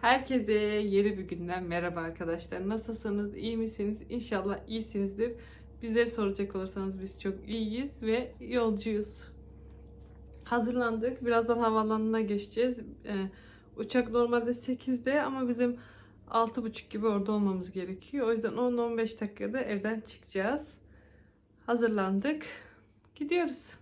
Herkese yeni bir günden merhaba arkadaşlar. Nasılsınız? İyi misiniz? İnşallah iyisinizdir. Bizleri soracak olursanız biz çok iyiyiz ve yolcuyuz. Hazırlandık. Birazdan havaalanına geçeceğiz. Ee, uçak normalde 8'de ama bizim 6.30 gibi orada olmamız gerekiyor. O yüzden 10-15 dakikada evden çıkacağız. Hazırlandık. Gidiyoruz.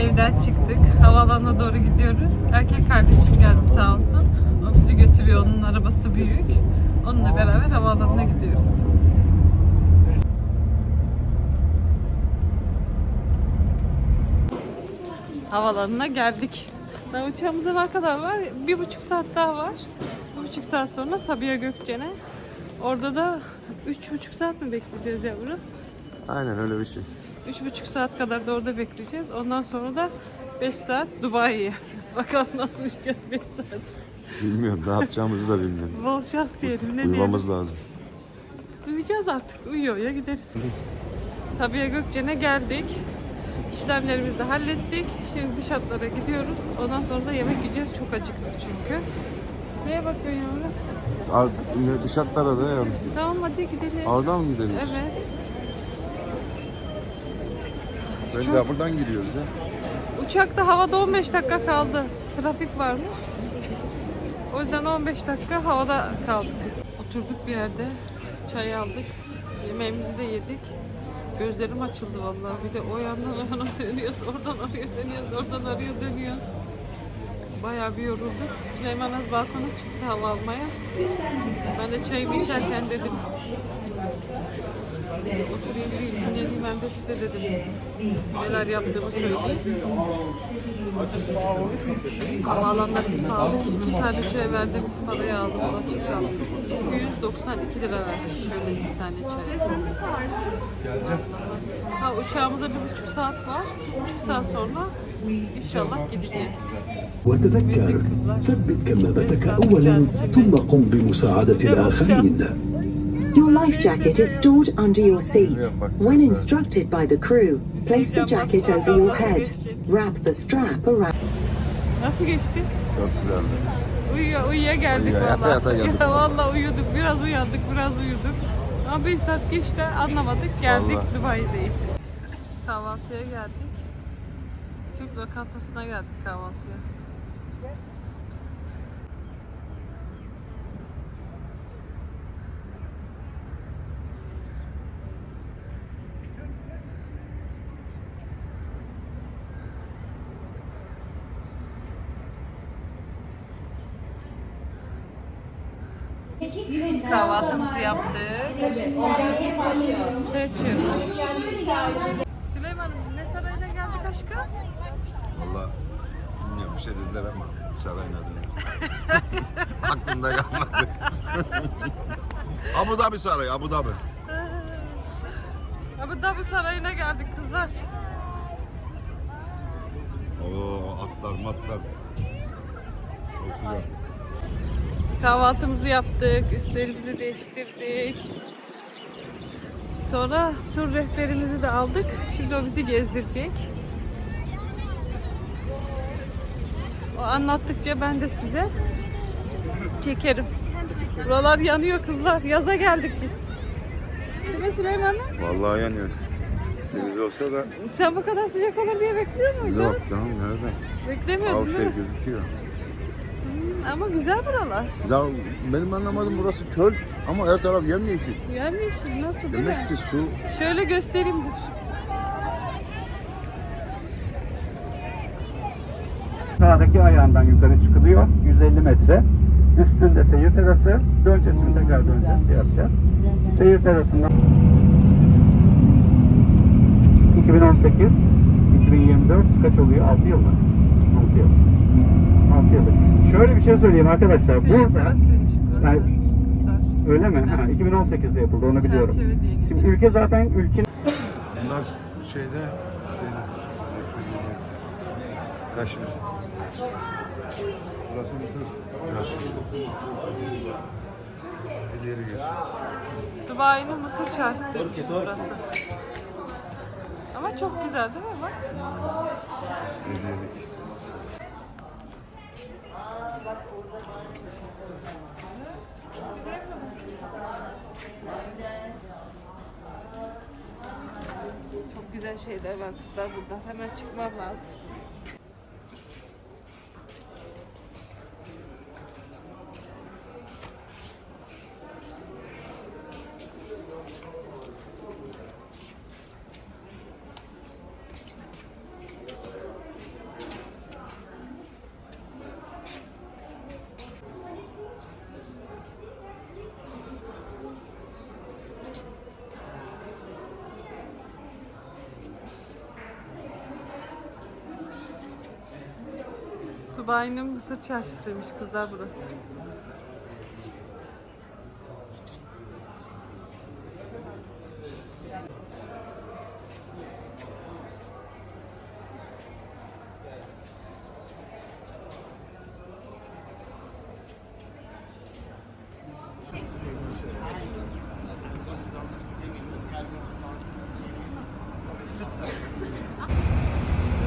Evden çıktık. Havaalanına doğru gidiyoruz. Erkek kardeşim geldi sağ olsun. O bizi götürüyor. Onun arabası büyük. Onunla beraber havaalanına gidiyoruz. Havaalanına geldik. Daha uçağımıza ne kadar var? Bir buçuk saat daha var. Bir buçuk saat sonra Sabiha Gökçen'e. Orada da üç buçuk saat mi bekleyeceğiz yavrum? Aynen öyle bir şey. Üç buçuk saat kadar da orada bekleyeceğiz. Ondan sonra da 5 saat Dubai'ye. Bakalım nasıl uçacağız 5 saat. Bilmiyorum ne yapacağımızı da bilmiyorum. Bol şans diyelim. Ne diyelim? Uyumamız lazım. Uyuyacağız artık. Uyuyor ya gideriz. Sabiha Gökçen'e geldik. İşlemlerimizi de hallettik. Şimdi dış hatlara gidiyoruz. Ondan sonra da yemek yiyeceğiz. Çok acıktık çünkü. Neye bakıyorsun yavrum? Dış hatlara da ya. Tamam hadi gidelim. Oradan mı gidelim? Evet. Bence buradan giriyoruz ya. Uçakta havada 15 dakika kaldı. Trafik varmış. O yüzden 15 dakika havada kaldık. Oturduk bir yerde. Çay aldık. Yemeğimizi de yedik. Gözlerim açıldı vallahi. Bir de o yandan o yana dönüyoruz. Oradan oraya dönüyoruz. Oradan oraya dönüyoruz. Bayağı bir yorulduk. Süleyman az balkona çıktı hava almaya. Ben de çayımı içerken dedim. Oturayım bir dinleneyim ben de size dedim. Neler yaptığımı söyleyeyim. Havaalanları pahalı. İki tane çay verdiğimiz parayı aldım. Açık aldım. 192 lira verdim. Şöyle iki tane çay. Ha, uçağımıza bir buçuk saat var. Bir buçuk saat sonra inşallah gideceğiz. وتذكر ثبت كمامتك أولا ثم قم بمساعدة الآخرين Your life jacket is stored under your seat. When instructed by the crew, place the jacket over your head. Wrap the strap around. Nasıl geçti? Çok güzeldi. Uyuya uyuya geldik Uyuya, yata vallahi. yata geldik. vallahi uyuduk. Biraz uyandık, biraz uyuduk. Ama 5 saat geçti anlamadık. Geldik Vallahi. Dubai'deyiz. Kahvaltıya geldik. Türk lokantasına geldik kahvaltıya. Kahvaltımızı yaptık. Şey içiyoruz. Süleyman ne sarayına geldik aşkım? Valla bilmiyorum bir şey dediler ama sarayın adını. Aklımda kalmadı. Abu Dhabi Sarayı, Abu Dhabi. Abu Dhabi sarayına geldik kızlar. Oo atlar matlar. Çok güzel. Kahvaltımızı yaptık, üstlerimizi değiştirdik. Sonra tur rehberimizi de aldık. Şimdi o bizi gezdirecek. O anlattıkça ben de size çekerim. Buralar yanıyor kızlar. Yaza geldik biz. Değil mi Süleyman'la? Vallahi yanıyor. Deniz olsa da Sen bu kadar sıcak olur diye bekliyor muydun? yok canım nereden? Beklemiyordun değil şey gözüküyor. Ama güzel buralar. Ya benim anlamadım burası çöl ama her taraf yemyeşil. Yemyeşil nasıl değil mi? Demek ki su Şöyle göstereyim dur. Sağdaki ayağından yukarı çıkılıyor. 150 metre. Üstünde seyir terası. Döneceğiz tekrar döneceğiz. Şey yapacağız. Seyir terasından 2018 2024 kaç oluyor? 6 yıl mı? 6 yıl. 6 yıllık. Şöyle bir şey söyleyeyim arkadaşlar. Burada. Yani- öyle mi? Ha, 2018'de yapıldı onu biliyorum. Şimdi ülke zaten ülke Bunlar şeyde Kaşmir. Burası Mısır. Burası. İleri geç. Dubai'nin Mısır çarşısı burası. Ama çok güzel değil mi? Bak. İleri. Güzel şeyler var kızlar burada. Hemen çıkmam lazım. Dubai'nin Mısır çarşısıymış kızlar burası.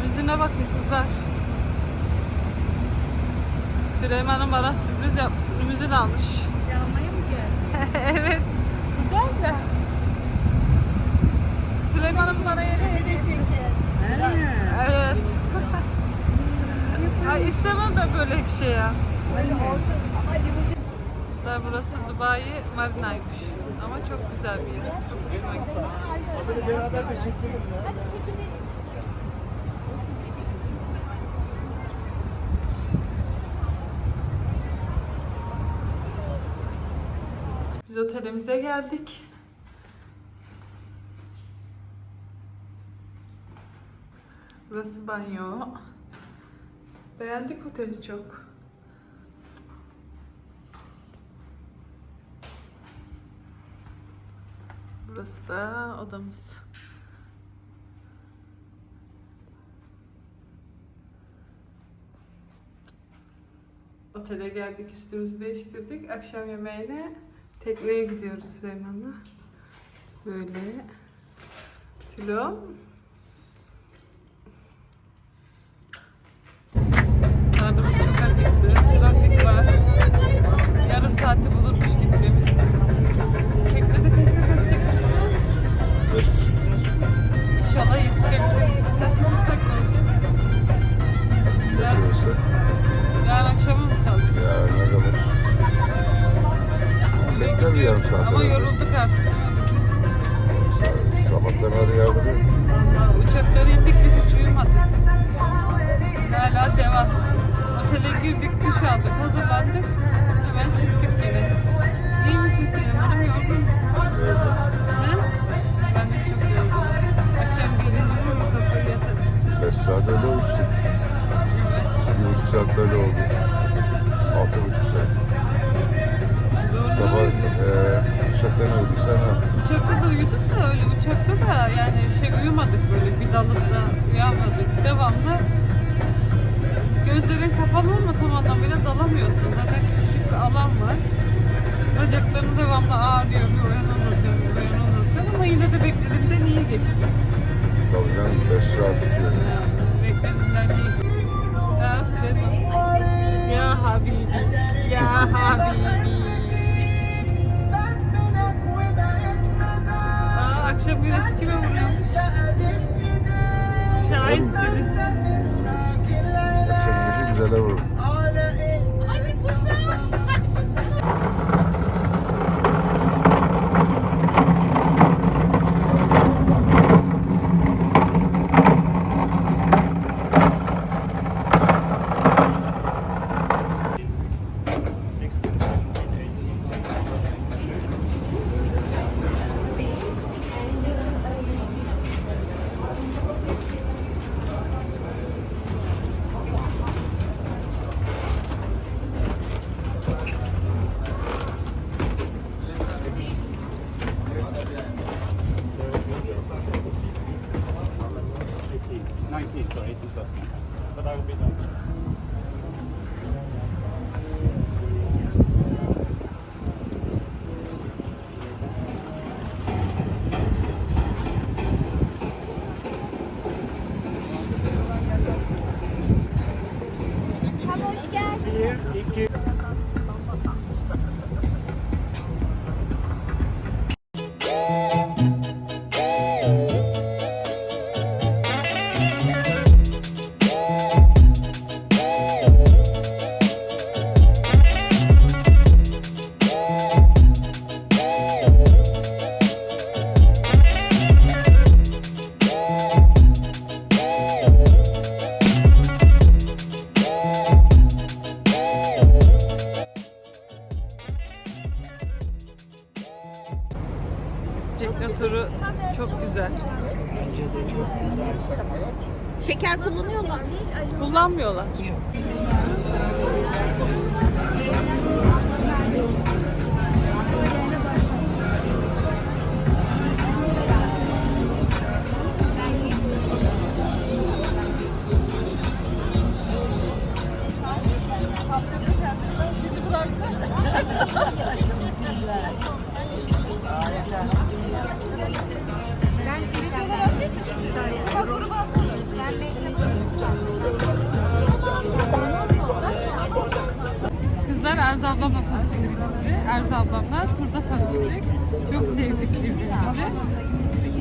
Yüzüne bakın kızlar. Süleyman'ın bana sürpriz yap, limuzin almış. evet. Güzel de. Süleyman'ın bana yeni hediye Evet. Ay istemem ben böyle bir şey ya. Güzel burası Dubai Marina'ymış. Ama çok güzel bir yer. Çok hoşuma gitti. Biz otelimize geldik. Burası banyo. Beğendik oteli çok. Burası da odamız. Otele geldik, üstümüzü değiştirdik. Akşam yemeğine tekneye gidiyoruz Süleyman'la. Böyle. Tilo. Yarım saat. Ama yorulduk artık. Da yani şey uyumadık böyle bir dalıp da uyanmadık. Devamlı gözlerin kapalı ama tam anlamıyla dalamıyorsun. Zaten küçük bir alan var. Bacakların devamlı ağrıyor. Bir uyan anlatıyor, bir uyan anlatıyor ama yine de beklediğimden iyi geçti. Tabii canım 5 saat beklediğimden iyi geçti. Ya Süleyman. Ya Habibi. Ya Habibi. Kime vuruyormuş? Şahitsiniz. Akşam güneşi güzele.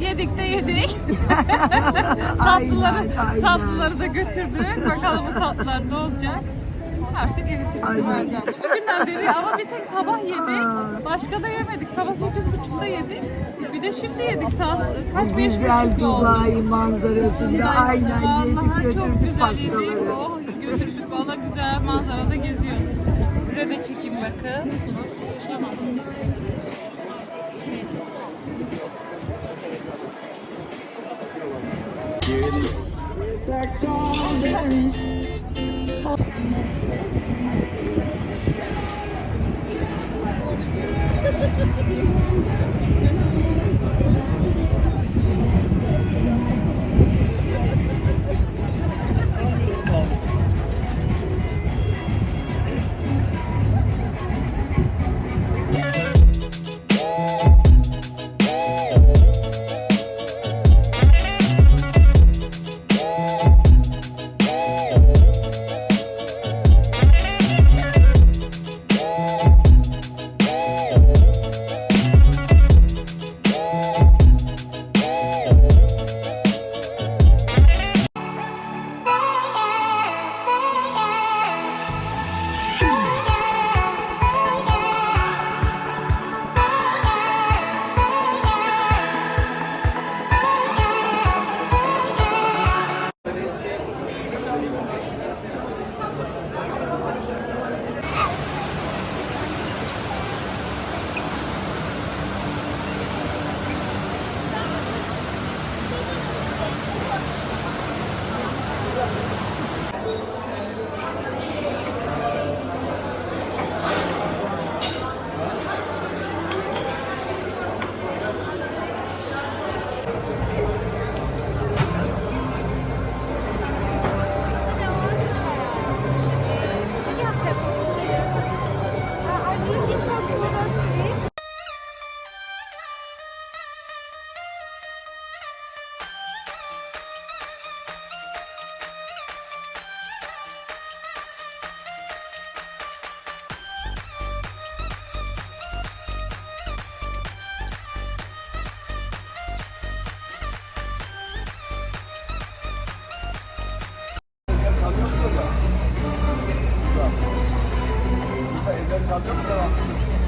Yedik de yedik. tatlıları, tatlıları da götürdük. Bakalım bu tatlılar ne olacak. Artık verdi abla. Bugünden beri ama bir tek sabah yedik. Başka da yemedik. Sabah sekiz buçukta yedik. Bir de şimdi yedik. Saat kaç beş Güzel buçukta oldu. Dubai manzarasında Güzel. aynen Vallahi yedik çok götürdük güzel yedik. pastaları. Oh, götürdük. Valla güzel manzarada geziyoruz. Size de çekeyim bakın. It is. Like strawberries. Thank Akvaryuma geldik.